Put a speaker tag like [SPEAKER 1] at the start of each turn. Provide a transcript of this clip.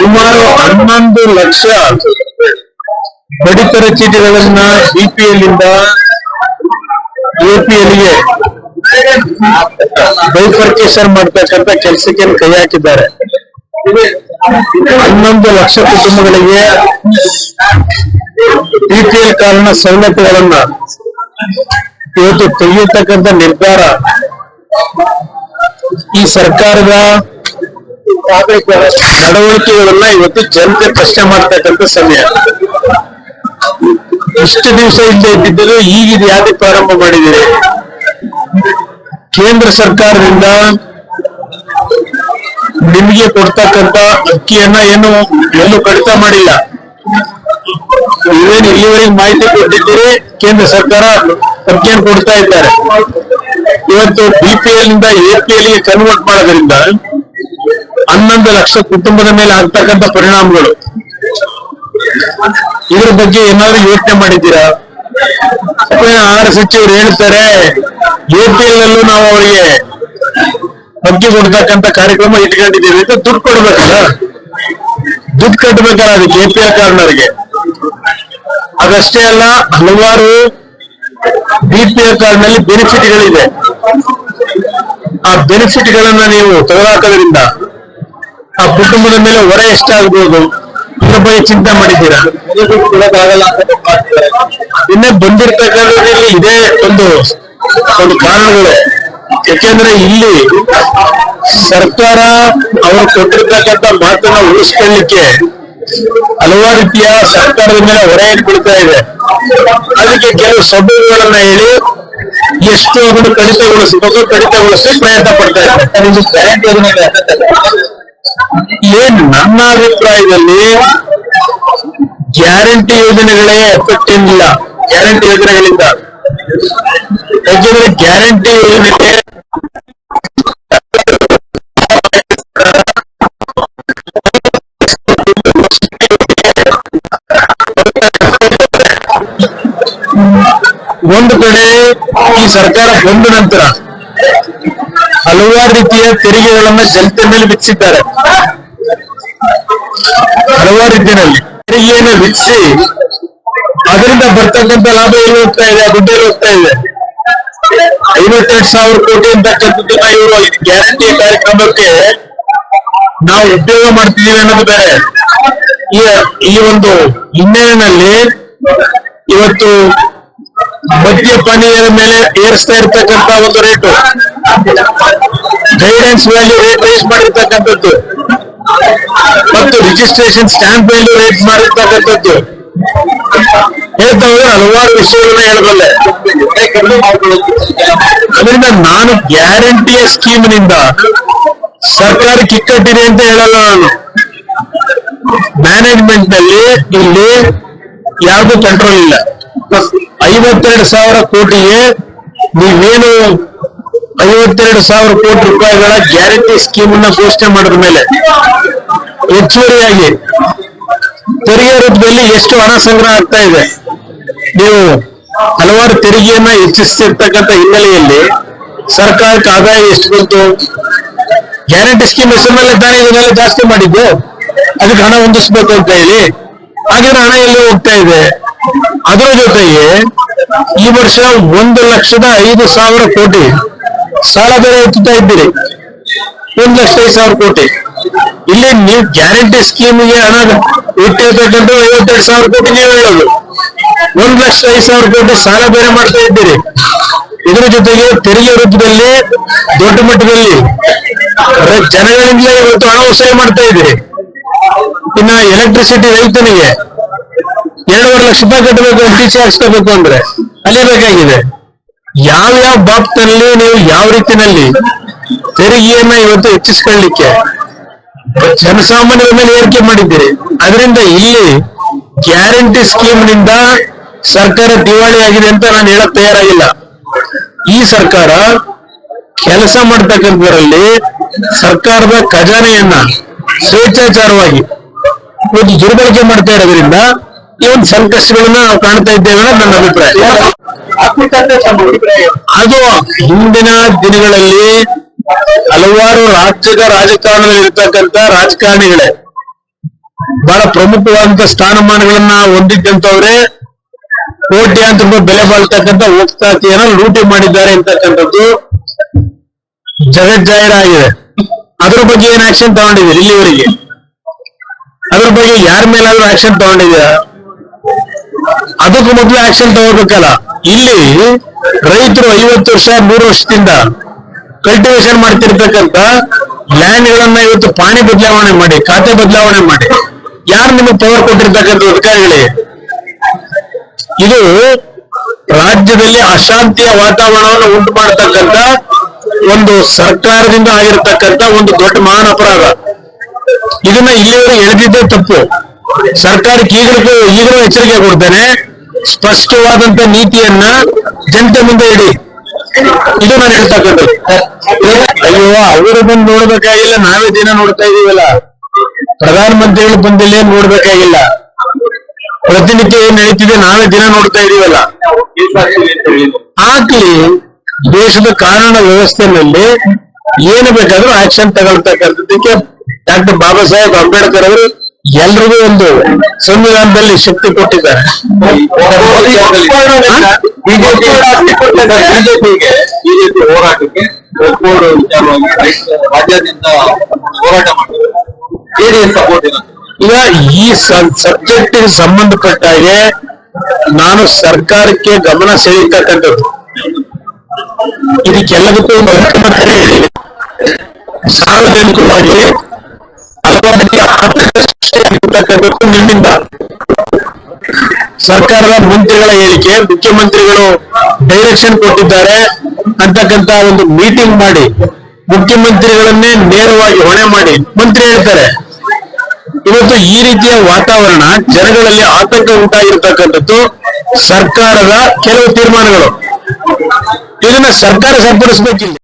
[SPEAKER 1] ಸುಮಾರು ಹನ್ನೊಂದು ಲಕ್ಷ ಪಡಿತರ ಚೀಟಿಗಳನ್ನ ಬಿಪಿಎಲ್ ಇಂದ ಎಪಿಎಲ್ಗೆ ಬೈಫರ್ಕೇಶನ್ ಮಾಡ್ತಕ್ಕಂತ ಕೆಲಸಕ್ಕೆ ಕೈ ಹಾಕಿದ್ದಾರೆ. ಹನ್ನೊಂದು ಲಕ್ಷ ಕುಟುಂಬಗಳಿಗೆ ಬಿಪಿಎಲ್ ಕಾರಣ ಸವಲತ್ತುಗಳನ್ನ ಇವತ್ತು ತೆಗೆಯತಕ್ಕಂತ ನಿರ್ಧಾರ ಈ ಸರ್ಕಾರದ ನಡವಳಿಕೆಗಳನ್ನ ಇವತ್ತು ಜನತೆ ಪ್ರಶ್ನೆ ಮಾಡ್ತಕ್ಕಂಥ ಸಮಯ. ಇಷ್ಟು ದಿವಸ ಇಲ್ಲದೆ ಇದ್ದಿದ್ದರು ಈಗ ಇದು ಯಾಕೆ ಪ್ರಾರಂಭ ಮಾಡಿದ್ದೀರಿ? ಕೇಂದ್ರ ಸರ್ಕಾರದಿಂದ ನಿಮಗೆ ಕೊಡ್ತಕ್ಕಂತ ಅಕ್ಕಿಯನ್ನ ಏನು ಎಲ್ಲೂ ಕಡಿತ ಮಾಡಿಲ್ಲ. ನೀವೇನು ಇಲ್ಲಿವರೆಗೆ ಮಾಹಿತಿ ಕೊಟ್ಟಿದ್ದೀರಿ? ಕೇಂದ್ರ ಸರ್ಕಾರ ಅಕ್ಕಿಯನ್ನು ಕೊಡ್ತಾ ಇದ್ದಾರೆ. ಇವತ್ತು ಬಿಪಿಎಲ್ನಿಂದ ಎಪಿಎಲ್ಗೆ ಕನ್ವರ್ಟ್ ಮಾಡೋದ್ರಿಂದ ಹನ್ನೊಂದು ಲಕ್ಷ ಕುಟುಂಬದ ಮೇಲೆ ಆಗ್ತಕ್ಕಂಥ ಪರಿಣಾಮಗಳು. ಇದ್ರ ಬಗ್ಗೆ ಏನಾದ್ರು ಯೋಚನೆ ಮಾಡಿದ್ದೀರಾ? ಆಹಾರ ಸಚಿವರು ಹೇಳ್ತಾರೆ ನಲ್ಲೂ ನಾವು ಅವರಿಗೆ ಬಗ್ಗೆ ಕೊಡ್ತಕ್ಕಂತ ಕಾರ್ಯಕ್ರಮ ಇಟ್ಕೊಂಡಿದ್ದೀವಿ. ಅಂತ ದುಡ್ಡು ಕೊಡ್ಬೇಕಲ್ಲ? ದುಡ್ಡು ಕಟ್ಬೇಕಲ್ಲ ಅದಕ್ಕೆ ಎಪಿಎಲ್ ಕಾರ್ಡ್ನವರಿಗೆ ಅದಷ್ಟೇ ಅಲ್ಲ, ಹಲವಾರು ಬಿಪಿಎಲ್ ಕಾರ್ಡ್ನಲ್ಲಿ ಬೆನಿಫಿಟ್ಗಳಿದೆ ಆ ಬೆನಿಫಿಟ್ ಗಳನ್ನ ನೀವು ತೆಗೆದುಹಾಕೋದ್ರಿಂದ ಆ ಕುಟುಂಬದ ಮೇಲೆ ಹೊರೆ ಎಷ್ಟಾಗ್ಬೋದು? ಇದ್ರ ಬಗ್ಗೆ ಚಿಂತೆ ಮಾಡಿದ್ದೀರಾ. ಇನ್ನೇ ಬಂದಿರ್ತಕ್ಕಂಥದ್ರಲ್ಲಿ ಇದೇ ಒಂದು ಒಂದು ಕಾರಣಗಳು. ಯಾಕೆಂದ್ರೆ ಇಲ್ಲಿ ಸರ್ಕಾರ ಅವರು ಕೊಟ್ಟಿರ್ತಕ್ಕಂಥ ಮಾತನ್ನ ಉಳಿಸ್ಕೊಳ್ಳಿಕ್ಕೆ ಹಲವಾರು ರೀತಿಯ ಸರ್ಕಾರದ ಮೇಲೆ ಹೊರೆ ಇಟ್ಬಿಡ್ತಾ ಇದೆ. ಅದಕ್ಕೆ ಕೆಲವು ಸಭೆಗಳನ್ನ ಹೇಳಿ ಎಷ್ಟು ಅದನ್ನು ಕಡಿತಗೊಳಿಸಬೇಕು ಕಡಿತಗೊಳಿಸಿ ಪ್ರಯತ್ನ ಪಡ್ತಾ ಇದೆ ಏನ್ ನನ್ನ ಅಭಿಪ್ರಾಯದಲ್ಲಿ ಗ್ಯಾರಂಟಿ ಯೋಜನೆಗಳೇ ಎಫೆಕ್ಟ್ ಏನಿಲ್ಲ ಗ್ಯಾರಂಟಿ ಯೋಜನೆಗಳಿಂದ. ಯಾಕೆಂದ್ರೆ ಗ್ಯಾರಂಟಿ ಯೋಜನೆಗೆ ಒಂದು ಕಡೆ ಈ ಸರ್ಕಾರ ಬಂದ ನಂತರ ಹಲವಾರು ರೀತಿಯ ತೆರಿಗೆಗಳನ್ನ ಜನತೆ ಮೇಲೆ ಬಿಚ್ಚಿದ್ದಾರೆ. ಹಲವಾರು ರೀತಿಯಲ್ಲಿ ತೆರಿಗೆಯನ್ನು ವಿಧಿಸಿ ಅದರಿಂದ ಬರ್ತಕ್ಕಂಥ ಲಾಭ ಎಲ್ಲಿ ಹೋಗ್ತಾ ಇದೆ? ದುಡ್ಡು ಹೋಗ್ತಾ ಇದೆ? ಐವತ್ತೆರಡು ಸಾವಿರ ಕೋಟಿ ಅಂತಕ್ಕಂಥದ್ದನ್ನ ಇವರು ಗ್ಯಾರಂಟಿ ಕಾರ್ಯಕ್ರಮಕ್ಕೆ ನಾವು ಉದ್ಯೋಗ ಮಾಡ್ತಿದ್ದೀವಿ ಅನ್ನೋದು ಬೇರೆ ಈ ಈ ಒಂದು ಹಿನ್ನೆಲೆಯಲ್ಲಿ ಇವತ್ತು ಮದ್ಯಪಾನೀಯರ ಮೇಲೆ ಏರಿಸ್ತಾ ಇರ್ತಕ್ಕಂಥ ಒಂದು rate. Guidance value rate rise ಮಾಡಿರ್ತಕ್ಕಂಥದ್ದು ಮತ್ತು ರಿಜಿಸ್ಟ್ರೇಷನ್ ಸ್ಟ್ಯಾಂಪ್ ವ್ಯಾಲ್ಯೂ ರೇಟ್ ಮಾಡಿರ್ತಕ್ಕಂಥದ್ದು ಹೇಳ್ತಾ ಹೋದ್ರೆ ಹಲವಾರು ವಿಷಯಗಳನ್ನ ಹೇಳಬಲ್ಲೆ. ಅದರಿಂದ ನಾನು ಗ್ಯಾರಂಟಿಯ ಸ್ಕೀಮ್ನಿಂದ ಸರ್ಕಾರಿ ಕಿಕ್ಕಟ್ಟಿದೆ ಅಂತ ಹೇಳಲ್ಲ ನಾನು. ಮ್ಯಾನೇಜ್ಮೆಂಟ್ನಲ್ಲಿ ಇಲ್ಲಿ ಯಾವ್ದು ಕಂಟ್ರೋಲ್ ಇಲ್ಲ. ಐವತ್ತೆರಡು ಸಾವಿರ ಕೋಟಿಗೆ ನೀವೇನು ಐವತ್ತೆರಡು ಸಾವಿರ ಕೋಟಿ ರೂಪಾಯಿಗಳ ಗ್ಯಾರಂಟಿ ಸ್ಕೀಮ್ ಅನ್ನ ಘೋಷಣೆ ಮಾಡಿದ ಮೇಲೆ ಹೆಚ್ಚುವರಿಯಾಗಿ ತೆರಿಗೆ ರೂಪದಲ್ಲಿ ಎಷ್ಟು ಹಣ ಸಂಗ್ರಹ ಆಗ್ತಾ ಇದೆ? ನೀವು ಹಲವಾರು ತೆರಿಗೆಯನ್ನ ಹೆಚ್ಚಿಸ್ತಿರ್ತಕ್ಕಂಥ ಹಿನ್ನೆಲೆಯಲ್ಲಿ ಸರ್ಕಾರಕ್ಕೆ ಆದಾಯ ಎಷ್ಟು ಬಂತು? ಗ್ಯಾರಂಟಿ ಸ್ಕೀಮ್ ಮೇಲೆ ತಾನೇ ಇದನ್ನೆಲ್ಲ ಜಾಸ್ತಿ ಮಾಡಿದ್ದು, ಅದಕ್ಕೆ ಹಣ ಹೊಂದಿಸ್ಬೇಕು ಅಂತ ಹೇಳಿ ಹಾಗಾದ್ರೆ ಹಣ ಎಲ್ಲಿ ಹೋಗ್ತಾ ಇದೆ? ಅದರ ಜೊತೆಗೆ ಈ ವರ್ಷ ಒಂದು ಲಕ್ಷದ ಐದು ಸಾವಿರ ಕೋಟಿ ಸಾಲ ಬೇರೆ ಎತ್ತುತ್ತಾ ಇದ್ದೀರಿ. ಒಂದ್ ಲಕ್ಷ ಐದು ಸಾವಿರ ಕೋಟಿ. ಇಲ್ಲಿ ನೀವು ಗ್ಯಾರಂಟಿ ಸ್ಕೀಮ್ಗೆ ಹಣ ಇಟ್ಟಿರ್ತಕ್ಕಂಥ ಐವತ್ತೆರಡು ಸಾವಿರ ಕೋಟಿ ನೀವು ಹೇಳೋದು. ಒಂದ್ ಲಕ್ಷ ಐದು ಸಾವಿರ ಕೋಟಿ ಸಾಲ ಬೇರೆ ಮಾಡ್ತಾ ಇದ್ದೀರಿ. ಇದರ ಜೊತೆಗೆ ತೆರಿಗೆ ರೂಪದಲ್ಲಿ, ದೊಡ್ಡ ಮಟ್ಟದಲ್ಲಿ ಜನಗಳಿಂದಲೇ ಇವತ್ತು ಹಣ ವಸೂಲಿ ಮಾಡ್ತಾ ಇದ್ದೀರಿ. ಇನ್ನ ಎಲೆಕ್ಟ್ರಿಸಿಟಿ ರೈತನಿಗೆ ಎರಡೂವರೆ ಲಕ್ಷ ರೂಪಾಯಿ ಕಟ್ಟಬೇಕು ಟಿ ಸಿ ಹಾಕ್ಸ್ಕೋಬೇಕು ಅಂದ್ರೆ, ಅಲ್ಲಿ ಬೇಕಾಗಿದೆ. ಯಾವ ಯಾವ ಬಾಪ್ನಲ್ಲಿ ನೀವು ಯಾವ ರೀತಿನಲ್ಲಿ ತೆರಿಗೆಯನ್ನ ಇವತ್ತು ಹೆಚ್ಚಿಸ್ಕೊಳ್ಳಿಕ್ಕೆ ಜನಸಾಮಾನ್ಯರ ಮೇಲೆ ಏರಿಕೆ ಮಾಡಿದ್ದೀರಿ. ಅದರಿಂದ ಇಲ್ಲಿ ಗ್ಯಾರಂಟಿ ಸ್ಕೀಮ್ನಿಂದ ಸರ್ಕಾರ ದಿವಾಳಿ ಆಗಿದೆ ಅಂತ ನಾನು ಹೇಳಕ್ ತಯಾರಾಗಿಲ್ಲ. ಈ ಸರ್ಕಾರ ಕೆಲಸ ಮಾಡ್ತಕ್ಕಂಥದ್ರಲ್ಲಿ ಸರ್ಕಾರದ ಖಜಾನೆಯನ್ನ ಸ್ವೇಚ್ಛಾಚಾರವಾಗಿ ಒಂದು ದುರ್ಬಳಕೆ ಮಾಡ್ತಾ ಇರೋದ್ರಿಂದ ಈ ಒಂದು ಸಂಕಷ್ಟಗಳನ್ನ ನಾವು ಕಾಣ್ತಾ ಇದ್ದೇವೆ ಅನ್ನೋದು ನನ್ನ ಅಭಿಪ್ರಾಯ. ಅದು ಹಿಂದಿನ ದಿನಗಳಲ್ಲಿ ಹಲವಾರು ರಾಜ್ಯದ ರಾಜಕಾರಣದಲ್ಲಿ ಇರ್ತಕ್ಕಂಥ ರಾಜಕಾರಣಿಗಳೇ ಬಹಳ ಪ್ರಮುಖವಾದಂತ ಸ್ಥಾನಮಾನಗಳನ್ನ ಹೊಂದಿದ್ದಂತವ್ರೆ ಕೋಟ್ಯಾಂತರ ಬೆಲೆ ಬಾಳ್ತಕ್ಕಂಥ ಉತ್ಪಾತಿಯನ್ನ ಲೂಟಿ ಮಾಡಿದ್ದಾರೆ ಅಂತಕ್ಕಂಥದ್ದು ಜಗಜ್ಜಾಹಿರ ಆಗಿದೆ. ಅದ್ರ ಬಗ್ಗೆ ಏನ್ ಆಕ್ಷನ್ ತಗೊಂಡಿದ್ದೀರಿ ಇಲ್ಲಿವರೆಗೆ? ಅದ್ರ ಬಗ್ಗೆ ಯಾರ ಮೇಲಾದ್ರೂ ಆಕ್ಷನ್ ತಗೊಂಡಿದ್ದೀರಾ? ಅದಕ್ಕೂ ಮೊದಲು ಆಕ್ಷನ್ ತಗೋಬೇಕಲ್ಲ. ಇಲ್ಲಿ ರೈತರು ಐವತ್ತು ವರ್ಷ, ಮೂರು ವರ್ಷದಿಂದ ಕಲ್ಟಿವೇಶನ್ ಮಾಡ್ತಿರ್ತಕ್ಕಂತ ಲ್ಯಾಂಡ್ ಗಳನ್ನ ಇವತ್ತು ಪಾಣಿ ಬದಲಾವಣೆ ಮಾಡಿ, ಖಾತೆ ಬದಲಾವಣೆ ಮಾಡಿ. ಯಾರು ನಿಮಗೆ ಪವರ್ ಕೊಟ್ಟಿರ್ತಕ್ಕಂಥ ಹೇಳಿ ಇದು ರಾಜ್ಯದಲ್ಲಿ ಅಶಾಂತಿಯ ವಾತಾವರಣವನ್ನು ಉಂಟು ಮಾಡತಕ್ಕಂತ ಒಂದು ಸರ್ಕಾರದಿಂದ ಆಗಿರತಕ್ಕಂತ ಒಂದು ದೊಡ್ಡ ಮಹಾನ್ ಅಪರಾಧ. ಇದನ್ನ ಇಲ್ಲಿವರೆಗೆ ಎಳೆದಿದ್ದೇ ತಪ್ಪು. ಸರ್ಕಾರಕ್ಕೆ ಈಗಲೂ ಈಗಲೂ ಎಚ್ಚರಿಕೆ ಕೊಡ್ತೇನೆ. ಸ್ಪಷ್ಟವಾದಂತ ನೀತಿಯನ್ನ ಜನತೆ ಮುಂದೆ ಇಡಿ. ಇದು ನಾನು ಹೇಳ್ತಕ್ಕಂಥದ್ದು ಅಯ್ಯೋ, ಅವರು ಬಂದು ನೋಡ್ಬೇಕಾಗಿಲ್ಲ, ನಾವೇ ದಿನ ನೋಡ್ತಾ ಇದೀವಲ್ಲ. ಪ್ರಧಾನಮಂತ್ರಿಗಳು ಬಂದಿಲ್ಲ ಏನ್ ನೋಡ್ಬೇಕಾಗಿಲ್ಲ. ಪ್ರತಿನಿತ್ಯ ಏನ್ ನಡೀತಿದೆ, ನಾವೇ ದಿನ ನೋಡ್ತಾ ಇದೀವಲ್ಲ. ಆಗ್ಲಿ, ದೇಶದ ಕಾನೂನು ವ್ಯವಸ್ಥೆನಲ್ಲಿ ಏನು ಬೇಕಾದ್ರೂ ಆಕ್ಷನ್ ತಗೊಳ್ತಕ್ಕಂಥದ್ದಕ್ಕೆ ಡಾಕ್ಟರ್ ಬಾಬಾ ಸಾಹೇಬ್ ಅಂಬೇಡ್ಕರ್ ಅವರು ಎಲ್ರಿಗೂ ಒಂದು ಸಂವಿಧಾನದಲ್ಲಿ ಶಕ್ತಿ ಕೊಟ್ಟಿದ್ದಾರೆ.
[SPEAKER 2] ಬಿಜೆಪಿಗೆ ಬಿಜೆಪಿ ಹೋರಾಟಕ್ಕೆ ಒಪ್ಪೋಡು ವಿಚಾರವಾಗಿ ರಾಜ್ಯದಿಂದ ರಾಜ್ಯಾದ್ಯಂತ ಹೋರಾಟ ಮಾಡಿದ್ದಾರೆ. ಜೆಡಿಎಸ್ ಸಪೋರ್ಟ್
[SPEAKER 1] ಈಗ ಈ ಸಬ್ಜೆಕ್ಟ್ ಸಂಬಂಧಪಟ್ಟ ಹಾಗೆ ನಾನು ಸರ್ಕಾರಕ್ಕೆ ಗಮನ ಸೆಳೀತಕ್ಕಂಥದ್ದು ಇದಕ್ಕೆಲ್ಲದಕ್ಕೂ ಮುಖ್ಯಮಂತ್ರಿ ಸಾರ್ವಜನಿಕವಾಗಿ ಹಲವಾರು ಆತಂಕ ಸೃಷ್ಟಿಯಾಗಿರ್ತಕ್ಕಂಥದ್ದು ನಿಮ್ಮಿಂದ. ಸರ್ಕಾರದ ಮಂತ್ರಿಗಳ ಹೇಳಿಕೆ, ಮುಖ್ಯಮಂತ್ರಿಗಳು ಡೈರೆಕ್ಷನ್ ಕೊಟ್ಟಿದ್ದಾರೆ. ಅಂತಕ್ಕಂತ ಒಂದು ಮೀಟಿಂಗ್ ಮಾಡಿ, ಮುಖ್ಯಮಂತ್ರಿಗಳನ್ನೇ ನೇರವಾಗಿ ಹೊಣೆ ಮಾಡಿ ಮಂತ್ರಿ ಹೇಳ್ತಾರೆ. ಇವತ್ತು ಈ ರೀತಿಯ ವಾತಾವರಣ ಜನಗಳಲ್ಲಿ ಆತಂಕ ಉಂಟಾಗಿರ್ತಕ್ಕಂಥದ್ದು ಸರ್ಕಾರದ ಕೆಲವು ತೀರ್ಮಾನಗಳು. ಇದನ್ನ ಸರ್ಕಾರ ಸರಿಪಡಿಸಬೇಕಿಲ್ಲ